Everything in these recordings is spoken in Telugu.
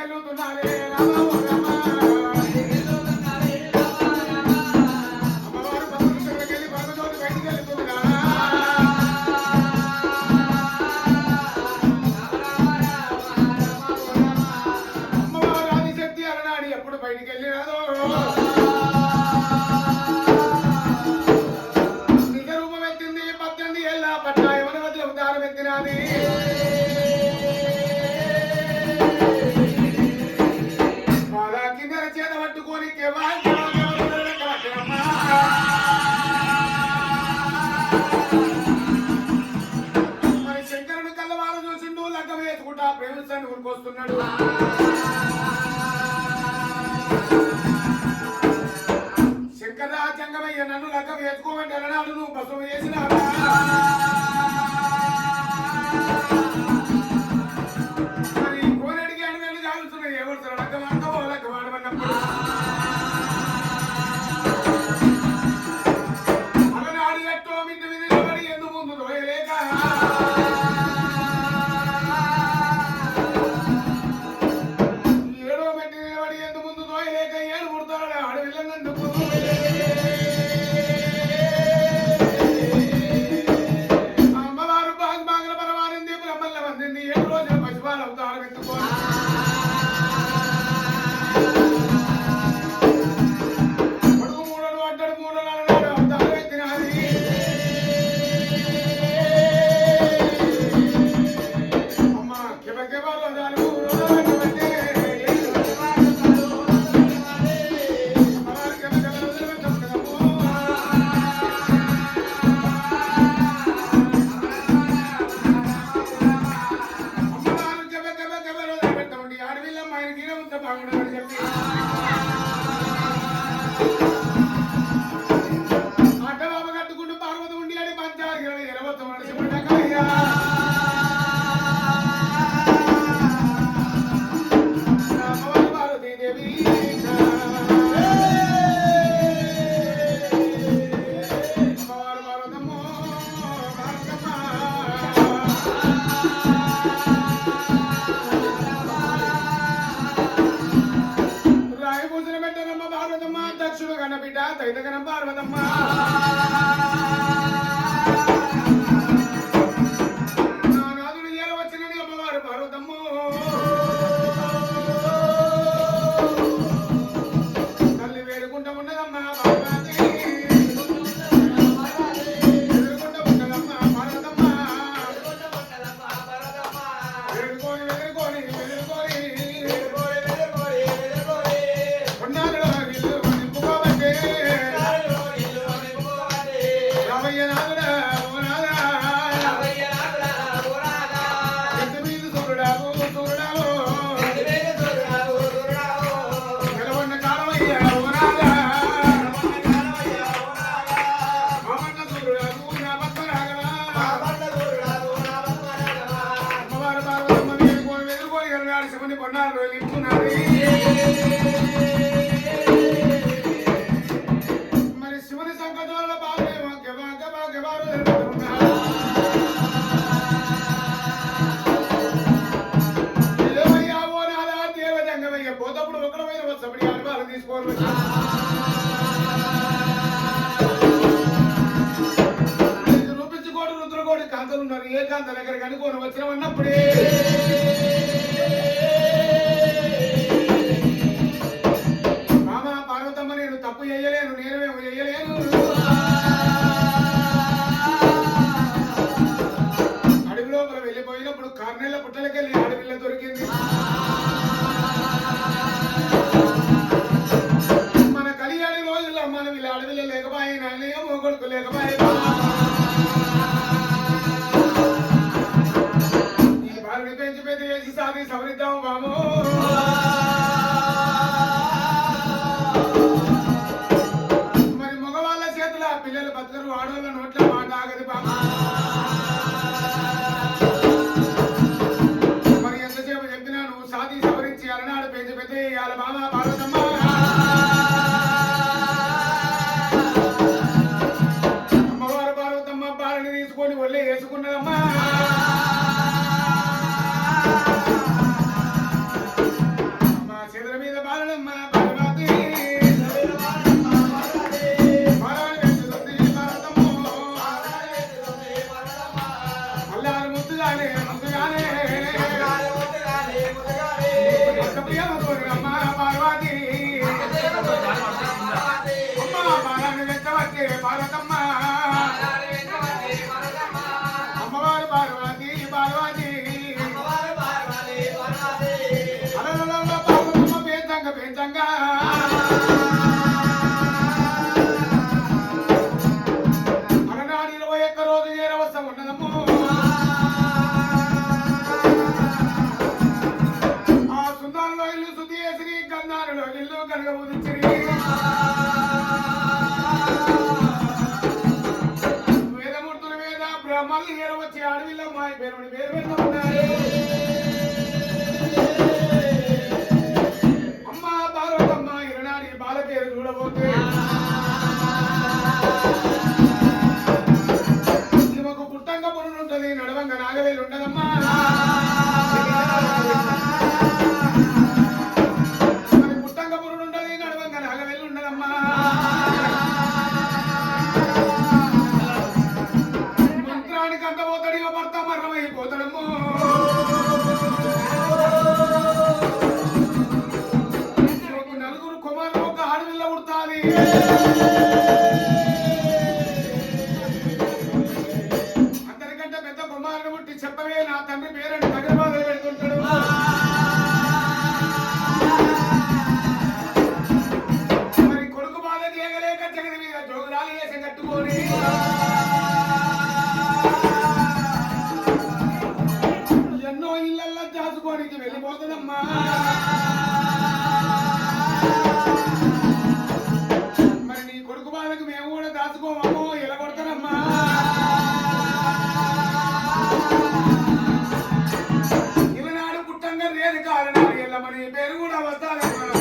గెలుతున్నారే రామ రామ శంకరాజంగమయ్య నన్ను లెక్క వేసుకోమంటే ఎలనాడు నువ్వు బస్సు వేసినా ఎదగనం పార్వతమ్మ తీసుకోవాలి చూపించుకోడు రుద్రకోడి కాంతలు ఉన్నారు. ఏ కాంతలు? ఎక్కడికి అనుకోని. వచ్చినవన్నప్పుడే ఇరవై వేల మంది ఉన్నారు పుట్టి చెప్పవే నా తండ్రి పేరని తగరబాధలు పెడుతుంటాడు మరి కొడుకు ఎన్నో వెళ్ళిపోతుందమ్మా. మరి నీ కొడుకు బాధకు మేము కూడా దాచుకోమో ఇలా కొడతారమ్మా. ఇలనాడు పుట్టంగా నేను కారణాలు ఎల్లమని పేరు కూడా వస్తాను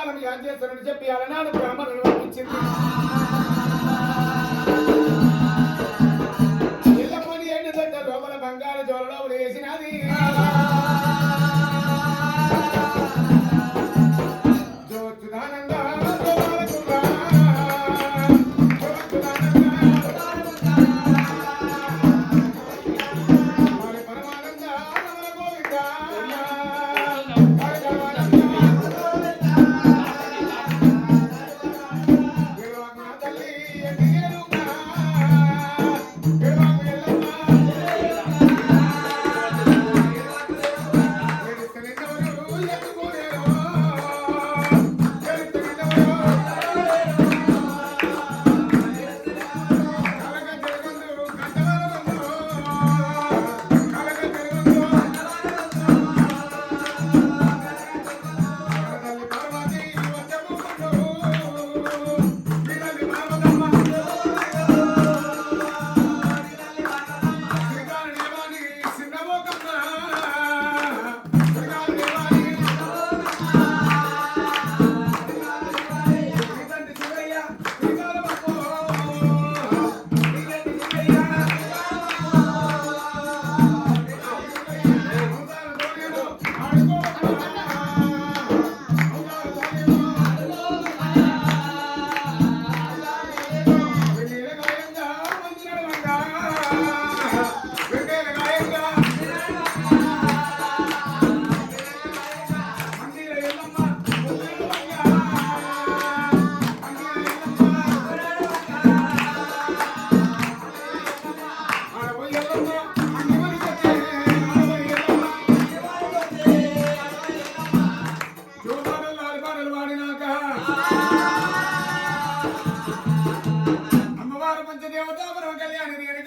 వేదాలను యాన్ చేస్తానని చెప్పి అలనాడు బ్రాహ్మణులు వర్ణించింది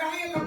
denial